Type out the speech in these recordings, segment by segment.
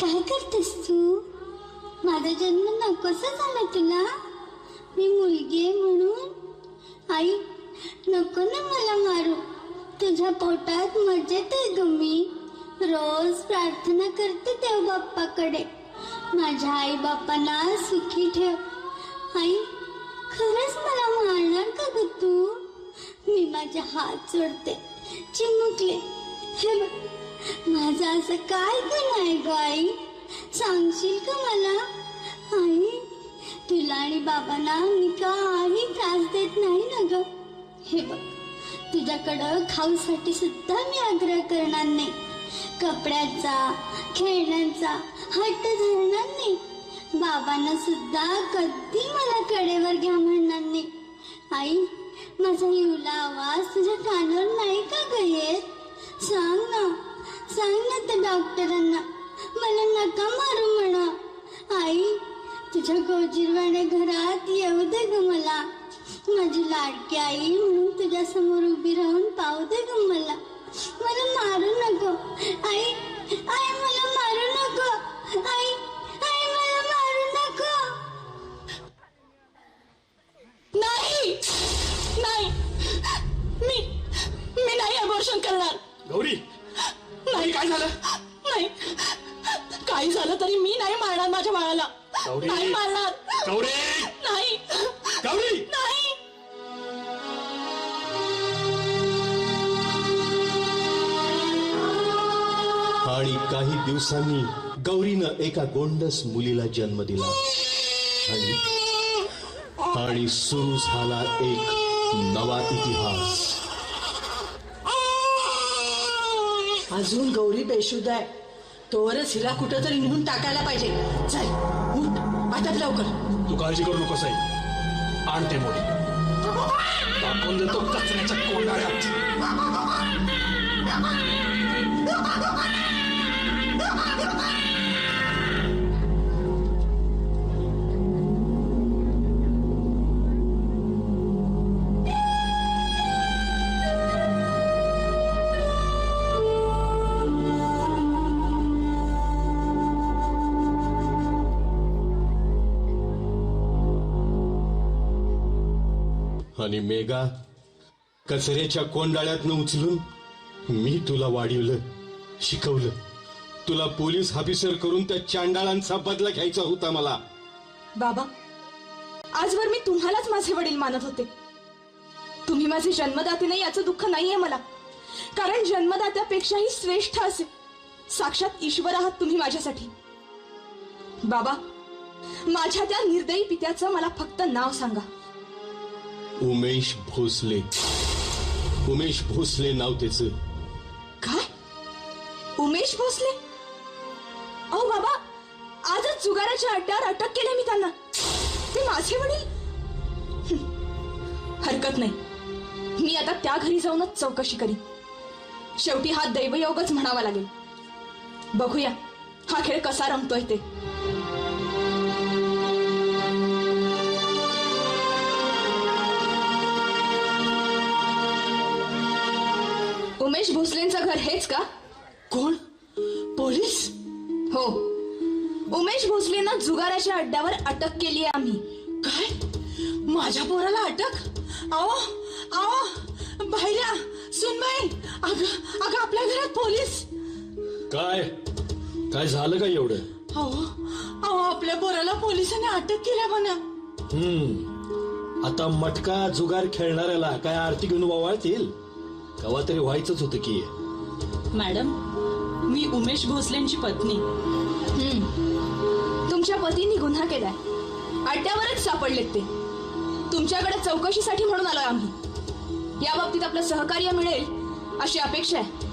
काय करतेस तू? माझा जन्म नकोसा झाला तुला. मी मुलगी आहे म्हणून. आई नको ना मला मारू. तुझ्या पोटात मजेत आहे तुम्ही मी. रोज प्रार्थना करते देव बाप्पाकडे. माझ्या आई बापांना सुखी ठेव. आई खरंच मला मारणार का ग तू? मी माझे हात सोडते चिमुकले. हे बघ. माझं असं काय गुन्हा आहे ग आई सांगशील का मला? आई तुला आणि बाबांना मी काही त्रास देत नाही ना ग. हे बघ तुझ्याकडं खाऊसाठी सुद्धा मी आग्रह करणार नाही. कपड्याचा खेळण्यांचा हट्ट धरणार नाही. बाबांना सुद्धा कधी मला कडेवर घ्या म्हणणार नाही. आई माझा येऊला आवाज तुझ्या कानावर नाही का ग येत? सांग ना. सांग ना त्या डॉक्टरांना मला नका मारू म्हणा. आई तुझ्या गोजीरवाड्या घरात येऊ दे ग मला. माझी लाडकी आई म्हणून तुझ्या समोर उभी राहून पाहू दे ग मला. मला मारू नको. आई आई मला मारू नको. आई आई मला मारू नको. नाही नाही. मी मी नाही अबॉर्शन करणार. गौरी नाही काय झालं? नाही. काही झालं तरी मी नाही मारणार माझ्या बाळाला. गौरी. नाही मारणार. गौरी. नाही. गौरी. नाही. आणि काही दिवसांनी गौरीनं एका गोंडस मुलीला जन्म दिला. आणि आणि सुरू झाला एक नवा इतिहास. अजून गौरी बेशुद्ध आहे. तोवरच हिला कुठं तरी नेऊन टाकायला पाहिजे. चल उठ. आता लवकर. तू काळजी करू नकोस आई. आणते मोठी. टाकून देतो कचऱ्याच्या कोंडाळ्यात आणि मेघा कचऱ्याच्या कोंडाळ्यातनं उचलून मी तुला वाढवलं शिकवलं. तुला पोलीस ऑफिसर करून त्या चांडाळांचा बदला घ्यायचा होता मला. बाबा आजवर मी तुम्हालाच माझे वडील मानत होते. तुम्ही माझे जन्मदाते नाही याचं दुःख नाहीये मला. कारण जन्मदात्यापेक्षाही श्रेष्ठ असे. साक्षात ईश्वर आहात तुम्ही माझ्यासाठी. बाबा माझ्या त्या निर्दयी पित्याचं मला फक्त नाव सांगा. उमेश भोसले. उमेश भोसले नाव त्याच. काय? उमेश भोसले? अहो बाबा आजच जुगाराच्या अड्ड्यावर अटक केले मी त्यांना. ते माझे वडील? हरकत नाही. मी आता त्या घरी जाऊनच चौकशी करीन. शेवटी हा दैवयोगच म्हणावा लागेल. बघूया हा खेळ कसा रंगतोय ते. घर हेच का कोण? पोलीस? हो. उमेश भोसलेंना जुगाराच्या अड्ड्यावर अटक केली आहे आम्ही. काय? माझ्या पोराला अटक? आहो आहो बाहेर सुनबाई अग अगं आपल्या घरात पोलीस. काय? काय झालं का एवढं? अहो अहो आपल्या पोराला पोलिसांनी अटक केल्या म्हणा. हम्म. आता मटका जुगार खेळणाऱ्याला काय आरती घेऊन वावळतील कवा तरी व्हायचंच होतं की. मॅडम मी उमेश भोसलेंची पत्नी. तुमच्या पतींनी गुन्हा केलाय. अड्ड्यावरच सापडलेत ते. तुमच्याकडे चौकशीसाठी म्हणून आलोय आम्ही. या बाबतीत आपलं सहकार्य मिळेल अशी अपेक्षा आहे.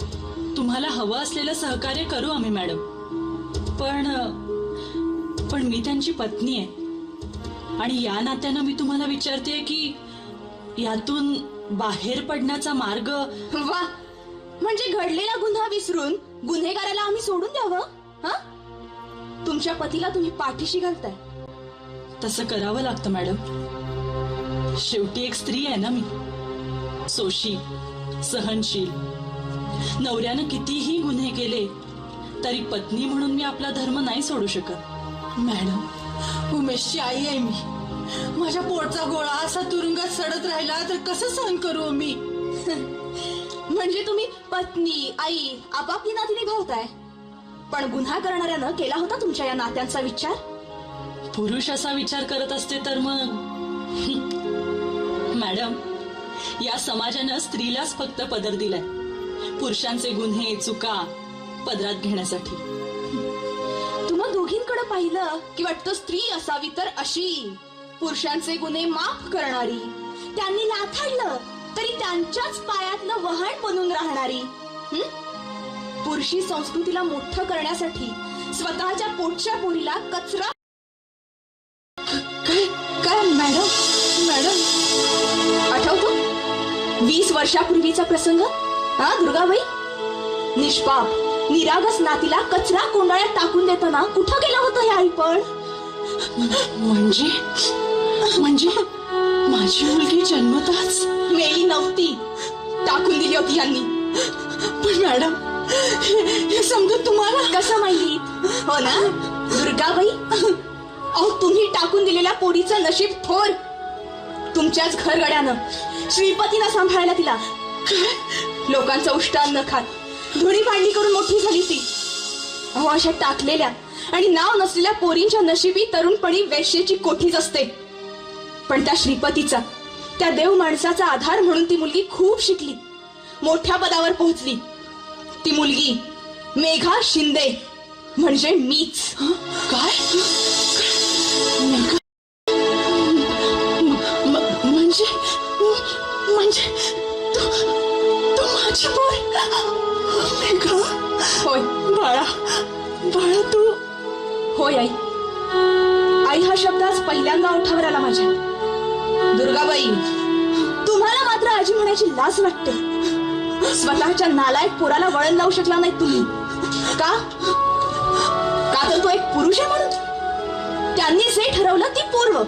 तुम्हाला हवं असलेलं सहकार्य करू आम्ही मॅडम. पण पण मी त्यांची पत्नी आहे. आणि या नात्यानं मी तुम्हाला विचारते की यातून बाहेर पडण्याचा मार्ग वा! म्हणजे घडलेला गुन्हा विसरून गुन्हेगाराला आम्ही सोडून द्यावं? हा? तुमच्या पतीला तुम्ही पाठीशी घालताय. तसं करावं लागतं मॅडम. शेवटी एक स्त्री आहे ना मी. सोशी सहनशील. नवऱ्यानं कितीही गुन्हे केले तरी पत्नी म्हणून मी आपला धर्म नाही सोडू शकत. मॅडम उमेशची आई आहे मी. माझ्या पोटचा गोळा असा तुरुंगात सडत राहिला तर कसं सहन करू मी? म्हणजे तुम्ही पत्नी आई आपापली नाती निभावताय पण गुन्हा करणाऱ्यानं केला होता तुमच्या या नात्यांचा विचार? पुरुष असा विचार करत असते तर मग? मॅडम या समाजानं स्त्रीलाच फक्त पदर दिलाय. पुरुषांचे गुन्हे चुका पदरात घेण्यासाठी. तुम्हा दोघींकडे पाहिलं की वाटतं स्त्री असावी तर अशी. पुरुषांचे गुन्हे माफ करणारी. त्यांनी नाथाडलं. तरी त्यांच्याच पायातलं वहण बनून राहणारी? पुरुषी संस्कृतीला मोठं करण्यासाठी स्वतःच्या पोटच्या पोरीला कचरा काय काय मॅडम? मॅडम? आठवतो? वीस वर्षापूर्वीचा प्रसंग? हा दुर्गाबाई? निष्पाप निरागस नातीला कचरा कोंडाळ्यात टाकून देताना कुठं गेलं होतं हे आई पण? म्हणजे? म्हणजे? माझी मुलगी जन्मताच मेली नव्हती. टाकून दिली होती यांनी. पण मॅडम हे समजत तुम्हाला? कसं माहिती? हो ना? दुर्गाबाई अहो तुम्ही टाकून दिलेल्या पोरीचं नशीब थोर. तुमच्याच घरगड्यानं श्रीपतीनं सांभाळायला तिला. लोकांचं उष्टान न खात. धुणी भांडी करून मोठी झाली ती. अहो अशा टाकलेल्या आणि नाव नसलेल्या पोरींच्या नशिबी तरुणपणी वेश्येची कोठीच असते. पण त्या श्रीपतीचा त्या देव माणसाचा आधार म्हणून ती मुलगी खूप शिकली. मोठ्या पदावर पोहोचली. ती मुलगी मेघा शिंदे म्हणजे मीच. काय? म्हणजे? म्हणजे तू तू माझी पोर? मेघा? होय. बाळा बाळा तू. होय आई. आई हा शब्द आज पहिल्यांदा ओठावर आला माझ्या. दुर्गाबाई. तुम्हाला मात्र आजी म्हणायची लाज वाटते. स्वतःच्या नालायक पोराला वळण लावू शकला नाही तुम्ही. का? का तर तो एक पुरुष आहे म्हणून? त्यांनी जे ठरवलं ती पूर्व.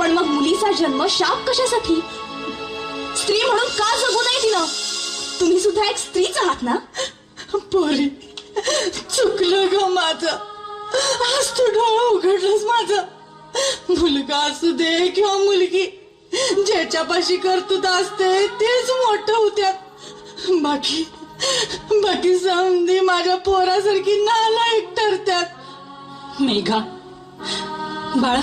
पण मग मुलीचा जन्म शाप कशासाठी? स्त्री म्हणून का जगू नये तिनं? तुम्ही सुद्धा एक स्त्रीच आहात ना? पोरी चुकलं ग माझं. आज तू डोळा उघडलंस माझं. मुलगा असू दे किंवा मुलगी ज्याच्यापाशी कर्तुत असते तेच मोठं होत्यात. बाकी बाकी समधी माझ्या पोरासारखी नालायक ठरत्यात. मेघा बाळा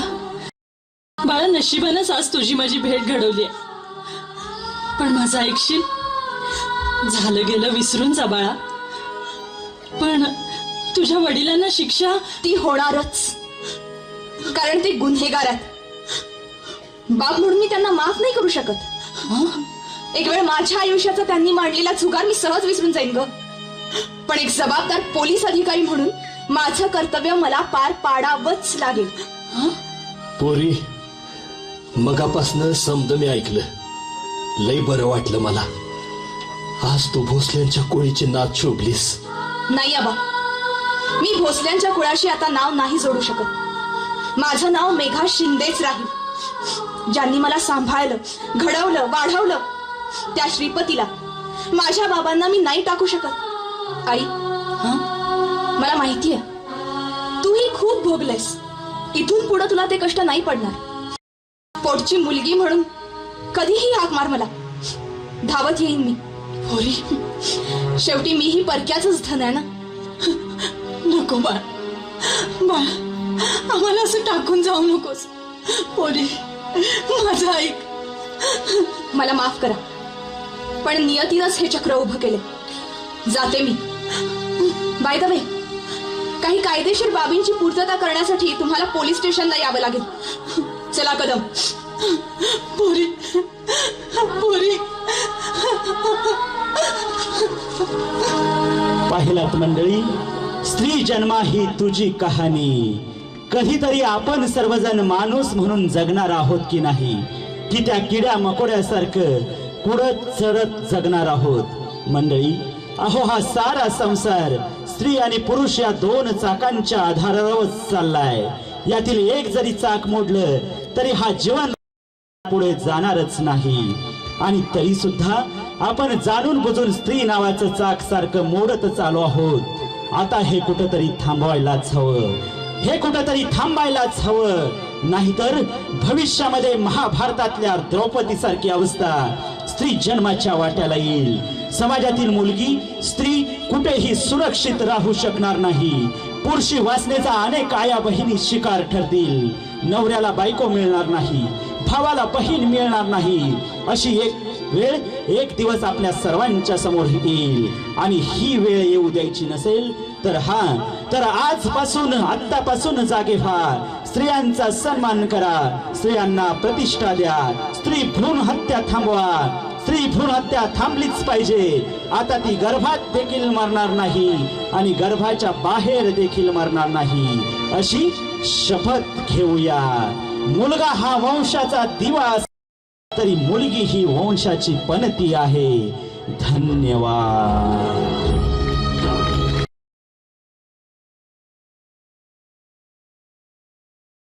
बाळा नशिबानच आज तुझी माझी भेट घडवली पण माझं ऐकशील? झालं गेलं विसरून जा बाळा. पण तुझ्या वडिलांना शिक्षा ती होणारच. कारण ते गुन्हेगार आहेत. बाप म्हणून मी त्यांना माफ नाही करू शकत? एक वेळ माझ्या आयुष्याचा त्यांनी मांडलेला जुगार मी सहज विसरून जाईन ग. पण एक जबाबदार पोलीस अधिकारी म्हणून माझं कर्तव्य मला पार पाडावंच लागेल. पोरी मगापासनं समद मी ऐकलं. लय बरं वाटलं मला. आज तू भोसल्यांच्या कोळीची नाच शोभलीस. नाही आबा. मी भोसल्यांच्या कुळाशी आता नाव नाही जोडू शकत. माझं नाव मेघा शिंदेच राहील. ज्यांनी मला सांभाळलं घडवलं वाढवलं त्या श्रीपतीला माझ्या बाबांना मी नाही टाकू शकत. आई हं? मला माहितीये तूही खूप भोगलेस. इथून पुढे तुला ते कष्ट नाही पडणार. पोटची मुलगी म्हणून कधीही हाक मार मला. धावत येईन मी. पोरी शेवटी मीही परक्याच धन आहे ना? नको बाळ. बाळ. आम्हाला असं टाकून जाऊ नकोस. पोरी माझा ऐक. मला माफ करा. पण नियतीनंच हे चक्र उभं केले. जाते मी. बाय द वे काही कायदेशीर बाबींची पूर्तता करण्यासाठी तुम्हाला पोलीस स्टेशनला यावं लागेल. चला कदम. पोरी पोरी. पाहिलात मंडळी स्त्री जन्मा ही तुझी कहाणी. कधीतरी आपण सर्वजण माणूस म्हणून जगणार आहोत की नाही? की त्या किड्या मकोड्यासारखं कुडत चढत जगणार आहोत? मंडळी अहो हा सारा संसार स्त्री आणि पुरुष या दोन चाकांच्या आधारावरच चाललाय. यातील एक जरी चाक मोडलं तरी हा जीवन पुढे जाणारच नाही. आणि तरी सुद्धा आपण जाणून बुजून स्त्री नावाचं चाक सारखं मोडत चालू आहोत. आता हे कुठंतरी थांबवायलाच हवं. हे कुठंतरी थांबायलाच हवं. नाहीतर भविष्यामध्ये महाभारतातल्या द्रौपदी सारखी अवस्था स्त्री जन्माच्या वाट्याला येईल. समाजातील मुलगी स्त्री कुठेही सुरक्षित राहू शकणार नाही. पुरुषी वासनेचा अनेक आया बहिणी शिकार ठरतील. नवऱ्याला बायको मिळणार नाही. भावाला बहीण मिळणार नाही. अशी एक वेळ एक दिवस आपल्या सर्वांच्या समोर येईल. आणि ही वेळ येऊ द्यायची नसेल तर हा तर आजपासून आत्तापासून जागे व्हा. स्त्रियांचा सन्मान करा. स्त्रियांना प्रतिष्ठा द्या. स्त्री भ्रूण हत्या थांबवा. स्त्री भ्रूण हत्या थांबलीच पाहिजे. आता ती गर्भात देखील मरणार नाही आणि गर्भाच्या बाहेर देखील मरणार नाही. अशी शपथ घेऊया. मुलगा हा वंशाचा दिवा तरी मुलगी ही वंशाची पणती आहे. धन्यवाद.